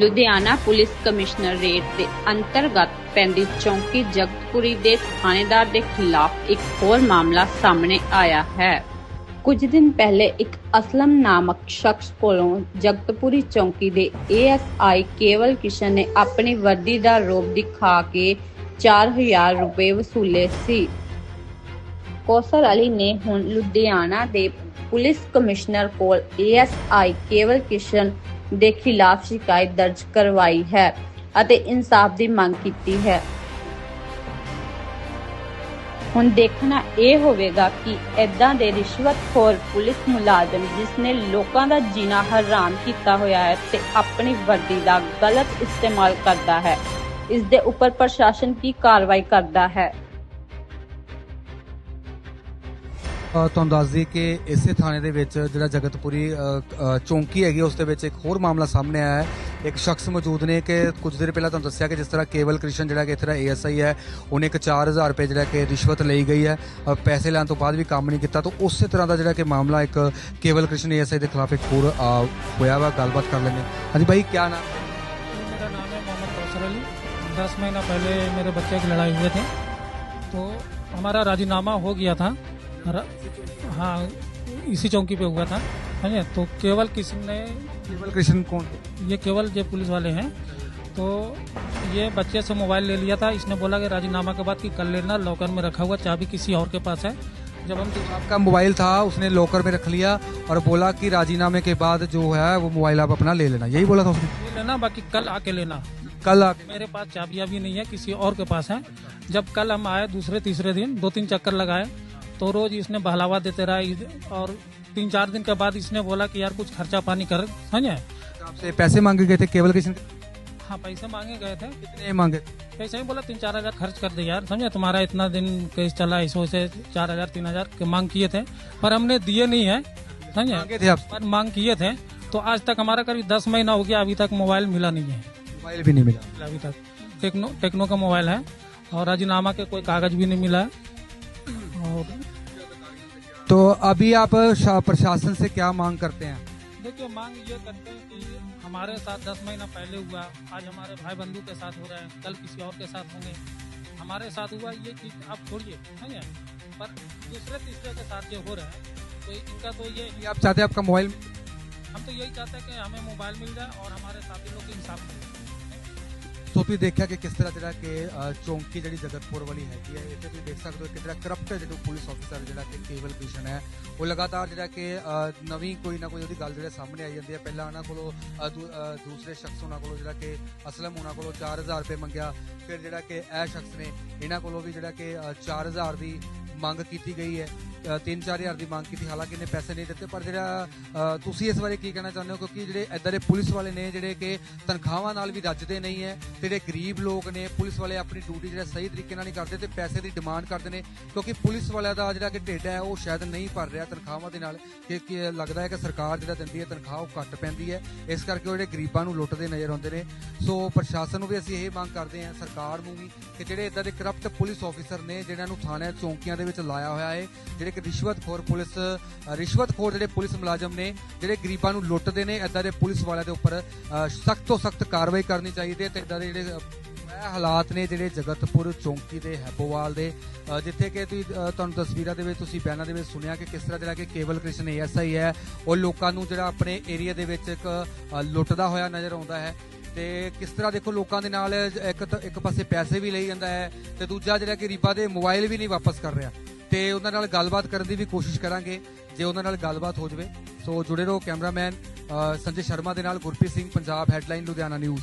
Ludhiana police commissionerate ਦੇ ਅੰਤਰਗਤ ਪੈਂਦੀ ਚੌਂਕੀ ਜਗਤਪੁਰੀ ਦੇ ਥਾਣੇਦਾਰ ਦੇ ਖਿਲਾਫ ਇੱਕ ਹੋਰ ਮਾਮਲਾ ਸਾਹਮਣੇ ਆਇਆ ਹੈ। ਕੁਝ ਦਿਨ ਪਹਿਲੇ ਇੱਕ ਅਸਲਮ ਨਾਮਕ ਸ਼ਖਸ ਕੋਲੋਂ ਜਗਤਪੁਰੀ ਚੌਂਕੀ ਦੇ ਏਐਸਆਈ ਕੇਵਲ ਕਿਸ਼ਨ ਨੇ ਆਪਣੀ ਵਰਦੀ ਦਾ ਰੋਬ ਦਿਖਾ ਕੇ 4000 ਰੁਪਏ ਵਸੂਲੇ ਸੀ। ਕੌਸਰ ਅਲੀ ਨੇ ਹੁਣ ਲੁਧਿਆਣਾ ਦੇ ਪੁਲਿਸ ਕਮਿਸ਼ਨਰ ਕੋਲ ਏਐਸਆਈ ਕੇਵਲ ਕਿਸ਼ਨ ਦੇ ਖਿਲਾਫ ਸ਼ਿਕਾਇਤ ਦਰਜ ਕਰਵਾਈ ਹੈ ਅਤੇ ਇਨਸਾਫ ਦੀ ਮੰਗ ਕੀਤੀ ਹੈ। ਹੁਣ ਦੇਖਣਾ ਇਹ ਹੋਵੇਗਾ ਕਿ ਐਦਾਂ ਦੇ ਰਿਸ਼ਵਤਖੋਰ ਪੁਲਿਸ ਮੁਲਾਜ਼ਮ ਜਿਸ ਨੇ ਲੋਕਾਂ ਦਾ ਜੀਣਾ ਹਰਾਮ ਕੀਤਾ ਹੋਇਆ ਹੈ ਤੇ ਆਪਣੀ ਵਰਦੀ ਦਾ ਗਲਤ ਇਸਤੇਮਾਲ ਕਰਦਾ ਹੈ, ਇਸ ਦੇ ਉੱਪਰ ਪ੍ਰਸ਼ਾਸਨ ਕੀ ਕਾਰਵਾਈ ਕਰਦਾ ਹੈ? ਤੁਹਾਨੂੰ ਦੱਸ ਦਈਏ ਕਿ ਇਸੇ ਥਾਣੇ ਦੇ ਵਿੱਚ ਜਿਹੜਾ ਜਗਤਪੁਰੀ ਅ, ਅ, ਚੌਂਕੀ ਹੈਗੀ ਉਸ ਦੇ ਵਿੱਚ ਇੱਕ ਹੋਰ ਮਾਮਲਾ ਸਾਹਮਣੇ ਆਇਆ ਹੈ ਇੱਕ ਸ਼ਖਸ ਮੌਜੂਦ ਨੇ ਕਿ ਕੁਝ ਦਿਨ ਪਹਿਲਾਂ ਤੁਹਾਨੂੰ ਦੱਸਿਆ ਕਿ ਜਿਸ ਤਰ੍ਹਾਂ ਕੇਵਲ ਕ੍ਰਿਸ਼ਨ ਜਿਹੜਾ ਕਿ ਇੱਥੇ ਦਾ ਏਐਸਆਈ ਹੈ ਉਹਨੇ ਇੱਕ 4000 ਰੁਪਏ ਜਿਹੜਾ ਕਿ ਰਿਸ਼ਵਤ ਲਈ ਗਈ ਹੈ ਅ, ਪੈਸੇ ਲੈਣ ਤੋਂ ਬਾਅਦ ਵੀ ਕੰਮ ਨਹੀਂ ਕੀਤਾ ਤਾਂ ਉਸੇ ਤਰ੍ਹਾਂ ਦਾ ਜਿਹੜਾ ਕਿ ਮਾਮਲਾ ਇੱਕ ਕੇਵਲ ਕ੍ਰਿਸ਼ਨ ਏਐਸਆਈ ਦੇ ਖਿਲਾਫ ਇੱਕ ਹੋਰ ਅ, ਹੋਇਆ ਵਾ ਗੱਲਬਾਤ ਕਰ ਲੈਂਦੇ ਹਾਂ ਹਾਂਜੀ ਭਾਈ ਕੀ ਨਾਮ मेरा नाम है मोहम्मद कौसर अली दस महीना पहले मेरे बच्चे की लड़ाई हुए थे तो हमारा राजीनामा हो गया था र- हाँ इसी चौकी पे हुआ था है तो केवल कृष्ण ने केवल कृष्ण कौन ये केवल जो पुलिस वाले हैं। तो ये बच्चे से मोबाइल ले लिया था। इसने बोला कि राजीनामा के बाद कि कल लेना लॉकर में रखा हुआ चाबी किसी और के पास है। जब हम आपका मोबाइल था उसने लॉकर में रख लिया और बोला कि राजीनामे के बाद जो है वो मोबाइल आप अपना ले लेना। यही बोला था उसने। लेना बाकी कल आके लेना। कल आके। मेरे पास चाबियाँ भी नहीं है किसी और के पास है। जब कल हम आए दूसरे तीसरे दिन दो तीन चक्कर लगाए तो रोज इसने बहलावा देते रहा और तीन चार दिन के बाद इसने बोला कि यार कुछ खर्चा पानी कर समझे? आपसे पैसे मांगे गए थे केवल किशन हाँ पैसे मांगे गए थे। कितने मांगे? पैसे ही बोला तीन चार हज़ार खर्च कर दे यार समझे? तुम्हारा इतना दिन केस चला इस से चार हज़ार तीन हज़ार के मांग किए थे पर हमने दिए नहीं है समझे? थे आपसे पर मांग किए थे तो आज तक हमारा करीब दस महीना हो गया अभी तक मोबाइल मिला नहीं है। मोबाइल भी नहीं मिला। अभी तक। टेक्नो टेक्नो का मोबाइल है और राजीनामा के कोई कागज़ भी नहीं मिला है। और तो अभी आप प्रशासन से क्या मांग करते हैं? देखिए मांग ये करते हैं कि हमारे साथ दस महीना पहले हुआ। आज हमारे भाई बंधु के साथ हो रहा है। कल किसी और के साथ होंगे। हमारे साथ हुआ ये चीज़ आप छोड़िए समझे पर दूसरे तीसरे के साथ जो हो रहा है तो इनका तो ये आप चाहते हैं आपका मोबाइल हम तो यही चाहते हैं कि हमें मोबाइल मिल जाए और हमारे साथी लोग इंसाफ मिले ਸੋ ਤੁਸੀਂ ਦੇਖਿਆ ਕਿ ਕਿਸ ਤਰ੍ਹਾਂ ਜਿਹੜਾ ਕਿ ਅ, ਚੌਂਕੀ ਜਿਹੜੀ ਜਗਤਪੁਰ ਵਾਲੀ ਹੈਗੀ ਹੈ ਇੱਥੇ ਤੁਸੀਂ ਦੇਖ ਸਕਦੇ ਹੋ ਕਿ ਜਿਹੜਾ ਕਰਪਟ ਜਿਹੜਾ ਪੁਲਿਸ ਅਫਸਰ ਜਿਹੜਾ ਕਿ ਕੇਵਲ ਕ੍ਰਿਸ਼ਨ ਹੈ ਉਹ ਲਗਾਤਾਰ ਜਿਹੜਾ ਕਿ ਅ, ਨਵੀਂ ਕੋਈ ਨਾ ਕੋਈ ਉਹਦੀ ਗੱਲ ਜਿਹੜੇ ਸਾਹਮਣੇ ਆਈ ਜਾਂਦੀ ਹੈ। ਪਹਿਲਾਂ ਉਹਨਾਂ ਕੋਲੋਂ ਅ, ਦੂ- ਅ, ਦੂਸਰੇ ਸ਼ਖਸ ਉਹਨਾਂ ਕੋਲੋਂ ਜਿਹੜਾ ਕਿ ਅਸਲਮ ਉਹਨਾਂ ਕੋਲੋਂ 4000 ਰੁਪਏ ਮੰਗਿਆ। ਫਿਰ ਜਿਹੜਾ ਕਿ ਇਹ ਸ਼ਖਸ ਨੇ ਇਹਨਾਂ ਕੋਲੋਂ ਵੀ ਜਿਹੜਾ ਕਿ ਅ, 4000 ਦੀ ਮੰਗ ਕੀਤੀ ਗਈ ਹੈ। 3-4000 ਦੀ ਮੰਗ ਕੀਤੀ, ਹਾਲਾਂਕਿ ਇਹਨੇ ਪੈਸੇ ਨਹੀਂ ਦਿੱਤੇ, ਪਰ ਜਿਹੜਾ ਤੁਸੀਂ ਇਸ ਬਾਰੇ ਕੀ ਕਹਿਣਾ ਚਾਹੁੰਦੇ ਹੋ? ਕਿਉਂਕਿ ਜਿਹੜੇ ਇਦਾਂ ਦੇ ਪੁਲਿਸ ਵਾਲੇ ਨੇ, ਜਿਹੜੇ ਕਿ ਤਨਖਾਹਾਂ ਨਾਲ ਵੀ ਰੱਜਦੇ ਨਹੀਂ ਹੈ, ਤੇ ਜਿਹੜੇ ਗਰੀਬ ਲੋਕ ਨੇ, ਪੁਲਿਸ ਵਾਲੇ ਆਪਣੀ ਡਿਊਟੀ ਜਿਹੜਾ ਸਹੀ ਤਰੀਕੇ ਨਾਲ ਨਹੀਂ ਕਰਦੇ ਤੇ ਪੈਸੇ ਦੀ ਡਿਮਾਂਡ ਕਰਦੇ ਨੇ, ਕਿਉਂਕਿ ਪੁਲਿਸ ਵਾਲਿਆਂ ਦਾ ਜਿਹੜਾ ਕਿ ਢਿੱਡ ਹੈ, ਉਹ ਸ਼ਾਇਦ ਨਹੀਂ ਭਰ ਰਿਹਾ ਤਨਖਾਹਾਂ ਦੇ ਨਾਲ, ਕਿ ਲੱਗਦਾ ਹੈ ਕਿ ਸਰਕਾਰ ਜਿਹੜਾ ਦਿੰਦੀ ਹੈ ਤਨਖਾਹ, ਉਹ ਘੱਟ ਪੈਂਦੀ ਹੈ, ਇਸ ਕਰਕੇ ਉਹ ਜਿਹੜੇ ਗਰੀਬਾਂ ਨੂੰ ਲੁੱਟਦੇ ਨਜ਼ਰ ਆਉਂਦੇ ਨੇ। ਸੋ ਪ੍ਰਸ਼ਾਸਨ ਨੂੰ ਵੀ ਅਸੀਂ ਇਹ ਮੰਗ ਕਰਦੇ ਹਾਂ, ਸਰਕਾਰ ਨੂੰ ਵੀ, ਕਿ ਜਿਹੜੇ ਇਦਾਂ ਦੇ ਕਰਪਟ ਪੁਲਿਸ ਆਫੀਸਰ ਨੇ, ਜਿਹਨਾਂ ਨੂੰ ਥਾਣੇ ਚੌਂਕੀਆਂ ਦੇ ਵਿੱਚ ਲਾਇਆ ਹੋਇਆ ਹੈ, ਜਿਹੜੇ ਕਿ ਰਿਸ਼ਵਤਖੋਰ ਪੁਲਿਸ ਅ, ਰਿਸ਼ਵਤਖੋਰ ਜਿਹੜੇ ਪੁਲਿਸ ਮੁਲਾਜ਼ਮ ਨੇ ਜਿਹੜੇ ਗਰੀਬਾਂ ਨੂੰ ਲੁੱਟਦੇ ਨੇ ਇਦਾਂ ਦੇ ਪੁਲਿਸ ਵਾਲਿਆਂ ਦੇ ਉੱਪਰ ਸਖਤ ਤੋਂ ਸਖਤ ਕਾਰਵਾਈ ਕਰਨੀ ਚਾਹੀਦੀ ਹੈ ਤੇ ਇਦਾਂ ਦੇ ਜਿਹੜੇ ਅ, ਇਹ ਹਾਲਾਤ ਨੇ ਜਿਹੜੇ ਜਗਤਪੁਰ ਚੌਂਕੀ ਦੇ ਹੈਪੋਵਾਲ ਦੇ ਜਿੱਥੇ ਕਿ ਤੁਸੀਂ ਤੁਹਾਨੂੰ ਤਸਵੀਰਾਂ ਦੇ ਵਿੱਚ ਤੁਸੀਂ ਬਿਆਨਾਂ ਦੇ ਵਿੱਚ ਸੁਣਿਆ ਕਿ ਕਿਸ ਤਰ੍ਹਾਂ ਜਿਹੜਾ ਕਿ ਕੇਵਲ ਕ੍ਰਿਸ਼ਨ ਏਐਸਆਈ ਹੈ ਉਹ ਲੋਕਾਂ ਨੂੰ ਜਿਹੜਾ ਆਪਣੇ ਏਰੀਆ ਦੇ ਵਿੱਚ ਇੱਕ ਲੁੱਟਦਾ ਹੋਇਆ ਨਜ਼ਰ ਆਉਂਦਾ ਹੈ ਤੇ ਕਿਸ ਤਰ੍ਹਾਂ ਦੇਖੋ ਲੋਕਾਂ ਦੇ ਨਾਲ ਇੱਕ ਇੱਕ ਪਾਸੇ ਪੈਸੇ ਵੀ ਲਈ ਜਾਂਦਾ ਹੈ ਤੇ ਦੂਜਾ ਜਿਹੜਾ ਕਿ ਗਰੀਬਾਂ ਦੇ ਮੋਬਾਈਲ ਵੀ ਨਹੀਂ ਵਾਪਸ ਕਰ ਰਿਹਾ। ਤੇ ਉਹਨਾਂ ਨਾਲ ਗੱਲਬਾਤ ਕਰਨ ਦੀ ਵੀ ਕੋਸ਼ਿਸ਼ ਕਰਾਂਗੇ, ਜੇ ਉਹਨਾਂ ਨਾਲ ਗੱਲਬਾਤ ਹੋ ਜਾਵੇ। ਸੋ ਜੁੜੇ ਰਹੋ ਕੈਮਰਾਮੈਨ ਸੰਜੇ ਸ਼ਰਮਾ ਦੇ ਨਾਲ ਗੁਰਪ੍ਰੀਤ ਸਿੰਘ, ਪੰਜਾਬ ਹੈਡਲਾਈਨ ਲੁਧਿਆਣਾ ਨਿਊਜ਼